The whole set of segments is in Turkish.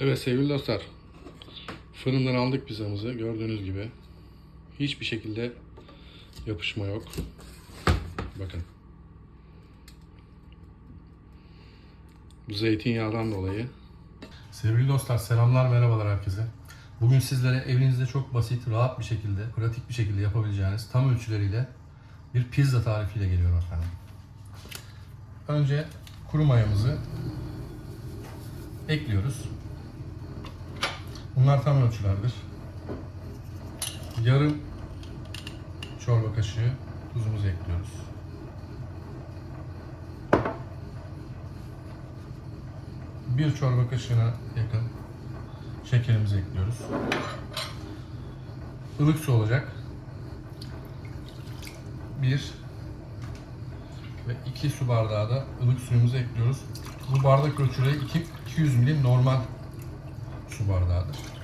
Evet sevgili dostlar. Fırından aldık pizzamızı gördüğünüz gibi. Hiçbir şekilde yapışma yok. Bakın. Bu zeytinyağından dolayı. Sevgili dostlar selamlar merhabalar herkese. Bugün sizlere evinizde çok basit, rahat bir şekilde, pratik bir şekilde yapabileceğiniz tam ölçüleriyle bir pizza tarifiyle geliyorum efendim. Önce kuru mayamızı ekliyoruz. Bunlar tam ölçülerdir. Yarım çorba kaşığı tuzumuzu ekliyoruz. Bir çorba kaşığına yakın şekerimizi ekliyoruz. Ilık su olacak. Bir ve iki su bardağı da ılık suyumuzu ekliyoruz. Bu bardak ölçüleri 2 200 milim normal su bardağıdır.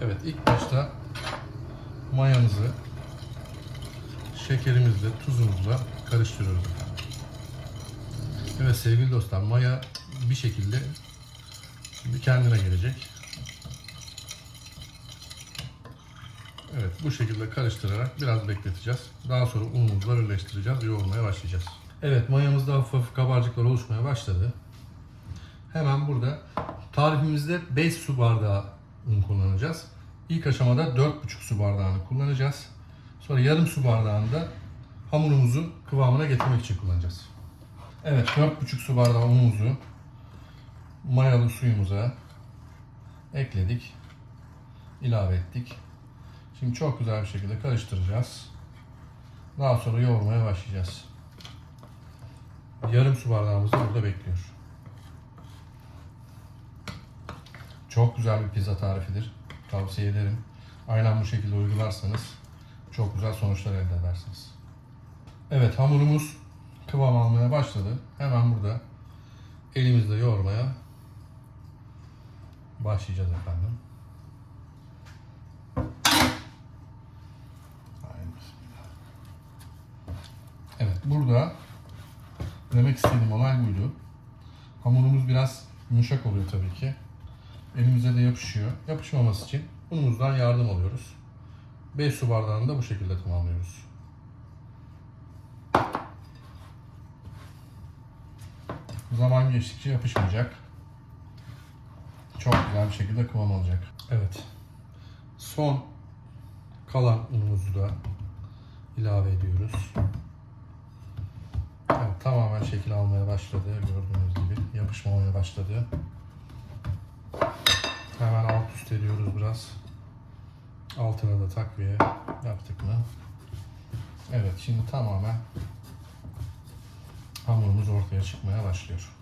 Evet ilk başta mayamızı şekerimizle tuzumuzla karıştırıyoruz. Evet sevgili dostlar maya bir şekilde bir kendine gelecek. Evet bu şekilde karıştırarak biraz bekleteceğiz. Daha sonra unumuzla birleştireceğiz, yoğurmaya başlayacağız. Evet mayamız da hafif hafif kabarcıklar oluşmaya başladı. Hemen burada tarifimizde 5 su bardağı un kullanacağız. İlk aşamada 4,5 su bardağını kullanacağız. Sonra yarım su bardağını da hamurumuzun kıvamına getirmek için kullanacağız. Evet 4,5 su bardağı unumuzu mayalı suyumuza ekledik. ilave ettik. Şimdi çok güzel bir şekilde karıştıracağız. Daha sonra yoğurmaya başlayacağız. Yarım su bardağımız da burada bekliyor. Çok güzel bir pizza tarifidir. Tavsiye ederim. Aynen bu şekilde uygularsanız çok güzel sonuçlar elde edersiniz. Evet hamurumuz kıvam almaya başladı. Hemen burada elimizle yoğurmaya başlayacağız efendim. Evet burada demek istediğim olay buydu. Hamurumuz biraz yumuşak oluyor tabii ki. Elimize de yapışıyor. Yapışmaması için unumuzdan yardım alıyoruz. 5 su bardağını da bu şekilde tamamlıyoruz. Zaman geçtikçe yapışmayacak. Çok güzel bir şekilde kıvam alacak. Evet. Son kalan unumuzu da ilave ediyoruz. Evet, tamamen şekil almaya başladı. Gördüğünüz gibi yapışmamaya başladı. Hemen alt üst ediyoruz biraz. Altına da takviye yaptık mı? Evet şimdi tamamen hamurumuz ortaya çıkmaya başlıyor.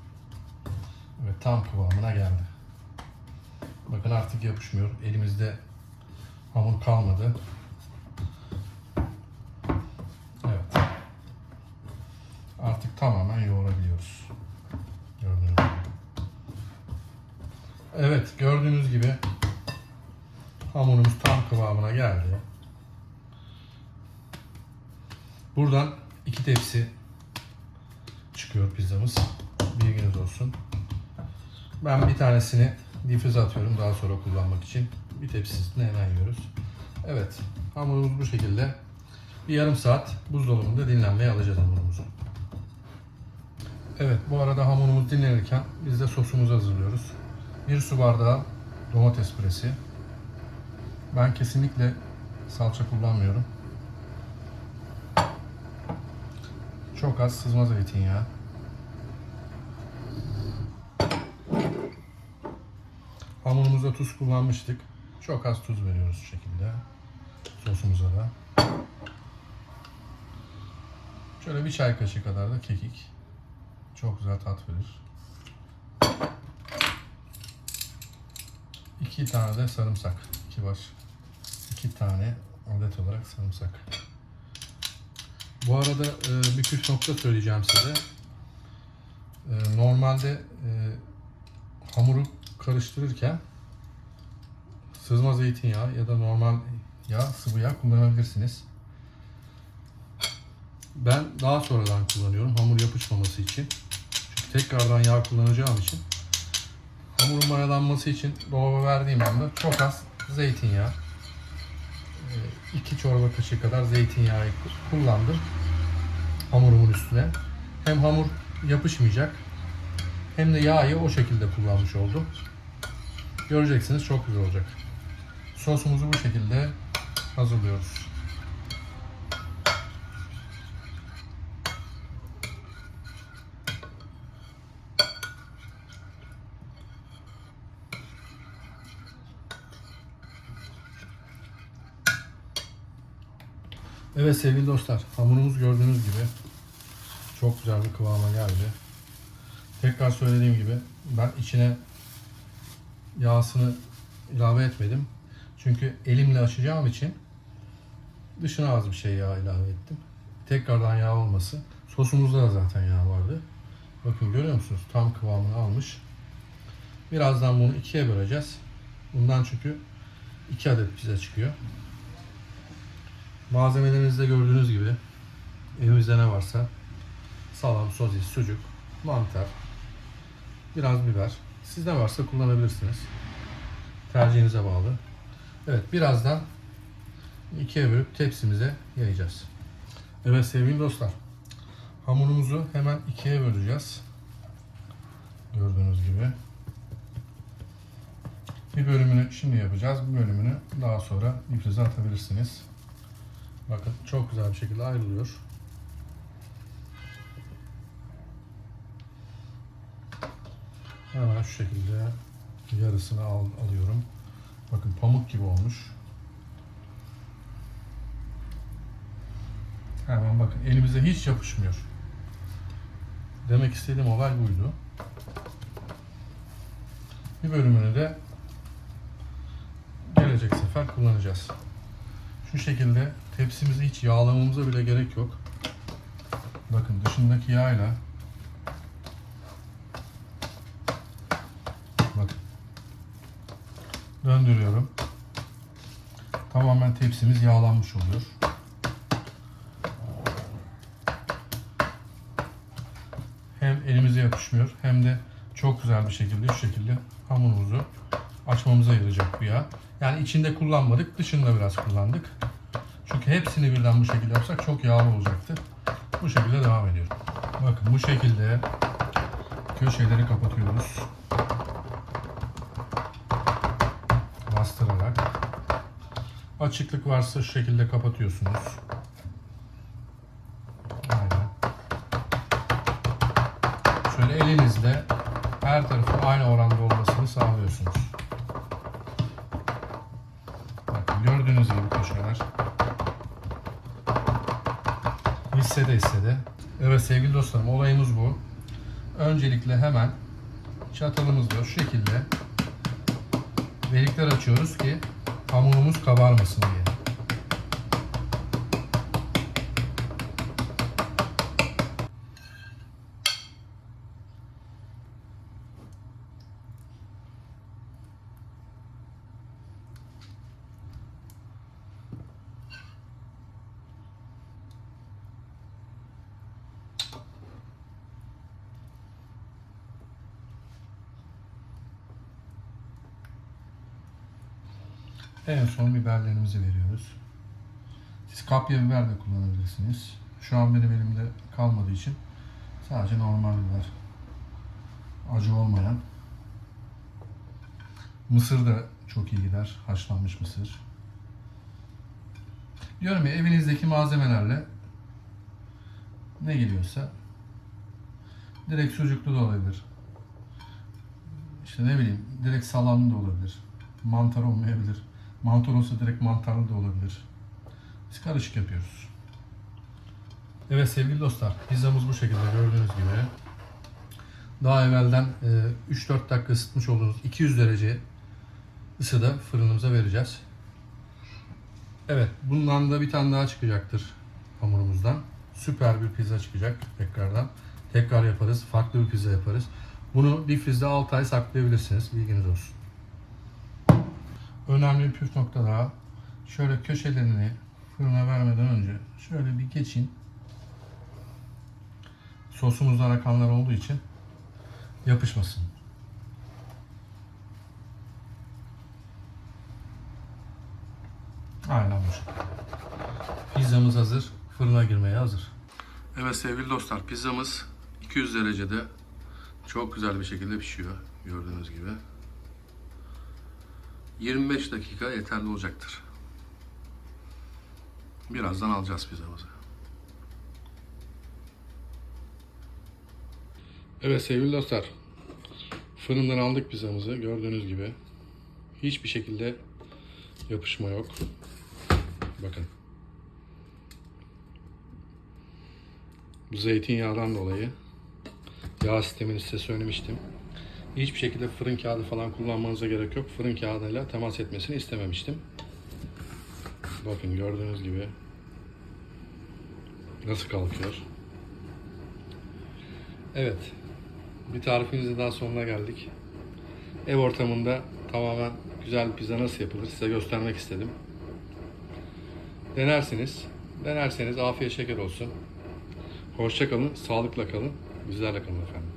Evet tam kıvamına geldi. Bakın artık yapışmıyor. Elimizde hamur kalmadı. Evet. Artık tamamen yoğurabiliyoruz. Gördüğünüz gibi. Evet gördüğünüz gibi hamurumuz tam kıvamına geldi. Buradan iki tepsi çıkıyor pizzamız. Bilginiz olsun. Ben bir tanesini difrize atıyorum daha sonra kullanmak için. Bir tepsisini hemen yiyoruz. Evet hamurumuz bu şekilde. Bir yarım saat buzdolabında dinlenmeye alacağız hamurumuzu. Evet bu arada hamurumuz dinlenirken biz de sosumuzu hazırlıyoruz. Bir su bardağı domates püresi. Ben kesinlikle salça kullanmıyorum. Çok az sızma zeytinyağı. Hamurumuza tuz kullanmıştık. Çok az tuz veriyoruz şu şekilde. Sosumuza da. Şöyle bir çay kaşığı kadar da kekik. Çok güzel tat verir. İki tane de sarımsak. Baş. İki tane adet olarak sarımsak. Bu arada e, bir püf nokta söyleyeceğim size. E, normalde e, hamuru karıştırırken sızma zeytinyağı ya da normal yağ, sıvı yağ kullanabilirsiniz. Ben daha sonradan kullanıyorum hamur yapışmaması için. Çünkü tekrardan yağ kullanacağım için Hamurun mayalanması için dolaba verdiğim anda çok az zeytinyağı, 2 çorba kaşığı kadar zeytinyağı kullandım hamurumun üstüne. Hem hamur yapışmayacak hem de yağı o şekilde kullanmış oldum. Göreceksiniz çok güzel olacak. Sosumuzu bu şekilde hazırlıyoruz. Evet sevgili dostlar, hamurumuz gördüğünüz gibi çok güzel bir kıvama geldi. Tekrar söylediğim gibi ben içine yağsını ilave etmedim. Çünkü elimle açacağım için dışına az bir şey yağ ilave ettim. Tekrardan yağ olması. Sosumuzda da zaten yağ vardı. Bakın görüyor musunuz? Tam kıvamını almış. Birazdan bunu ikiye böleceğiz. Bundan çünkü iki adet pizza çıkıyor. Malzemelerinizde gördüğünüz gibi evimizde ne varsa salam, sosis, sucuk, mantar, biraz biber. Siz ne varsa kullanabilirsiniz. Tercihinize bağlı. Evet birazdan ikiye bölüp tepsimize yayacağız. Evet sevgili dostlar. Hamurumuzu hemen ikiye böleceğiz. Gördüğünüz gibi. Bir bölümünü şimdi yapacağız. Bir bölümünü daha sonra difrize atabilirsiniz. Bakın çok güzel bir şekilde ayrılıyor. Hemen şu şekilde yarısını al, alıyorum. Bakın pamuk gibi olmuş. Hemen bakın elimize hiç yapışmıyor. Demek istediğim olay buydu. Bir bölümünü de gelecek sefer kullanacağız. Şu şekilde tepsimizi hiç yağlamamıza bile gerek yok. Bakın dışındaki yağla bakın döndürüyorum. Tamamen tepsimiz yağlanmış oluyor. Hem elimize yapışmıyor hem de çok güzel bir şekilde şu şekilde hamurumuzu açmamıza yarayacak bu yağ. Yani içinde kullanmadık, dışında biraz kullandık. Çünkü hepsini birden bu şekilde yapsak çok yağlı olacaktı. Bu şekilde devam ediyorum. Bakın bu şekilde köşeleri kapatıyoruz. Bastırarak. Açıklık varsa şu şekilde kapatıyorsunuz. Aynen. Şöyle elinizle her tarafın aynı oranda olmasını sağlıyorsunuz. Hissede hissede. Evet sevgili dostlarım olayımız bu. Öncelikle hemen çatalımızla şu şekilde delikler açıyoruz ki hamurumuz kabarmasın diye. En son biberlerimizi veriyoruz. Siz kapya biber de kullanabilirsiniz. Şu an benim elimde kalmadığı için sadece normal biber. Acı olmayan. Mısır da çok iyi gider. Haşlanmış mısır. Diyorum ya evinizdeki malzemelerle ne geliyorsa direkt sucuklu da olabilir. İşte ne bileyim direkt salamlı da olabilir. Mantar olmayabilir. Mantar olsa direkt mantarlı da olabilir. Biz karışık yapıyoruz. Evet sevgili dostlar, pizzamız bu şekilde gördüğünüz gibi. Daha evvelden e, 3-4 dakika ısıtmış olduğumuz 200 derece ısıda fırınımıza vereceğiz. Evet, bundan da bir tane daha çıkacaktır hamurumuzdan. Süper bir pizza çıkacak tekrardan. Tekrar yaparız, farklı bir pizza yaparız. Bunu difrizde 6 ay saklayabilirsiniz, bilginiz olsun önemli bir püf nokta daha. Şöyle köşelerini fırına vermeden önce şöyle bir geçin. Sosumuzdan akanlar olduğu için yapışmasın. Aynen bu şekilde. Pizzamız hazır. Fırına girmeye hazır. Evet sevgili dostlar pizzamız 200 derecede çok güzel bir şekilde pişiyor gördüğünüz gibi. 25 dakika yeterli olacaktır. Birazdan alacağız pizzamızı. Evet sevgili dostlar. Fırından aldık pizzamızı gördüğünüz gibi. Hiçbir şekilde yapışma yok. Bakın. Bu zeytinyağından dolayı yağ sistemini size söylemiştim. Hiçbir şekilde fırın kağıdı falan kullanmanıza gerek yok. Fırın kağıdıyla temas etmesini istememiştim. Bakın gördüğünüz gibi nasıl kalkıyor. Evet. Bir tarifimizin daha sonuna geldik. Ev ortamında tamamen güzel pizza nasıl yapılır size göstermek istedim. Denersiniz. Denerseniz afiyet şeker olsun. Hoşça kalın, sağlıkla kalın. Bizlerle kalın efendim.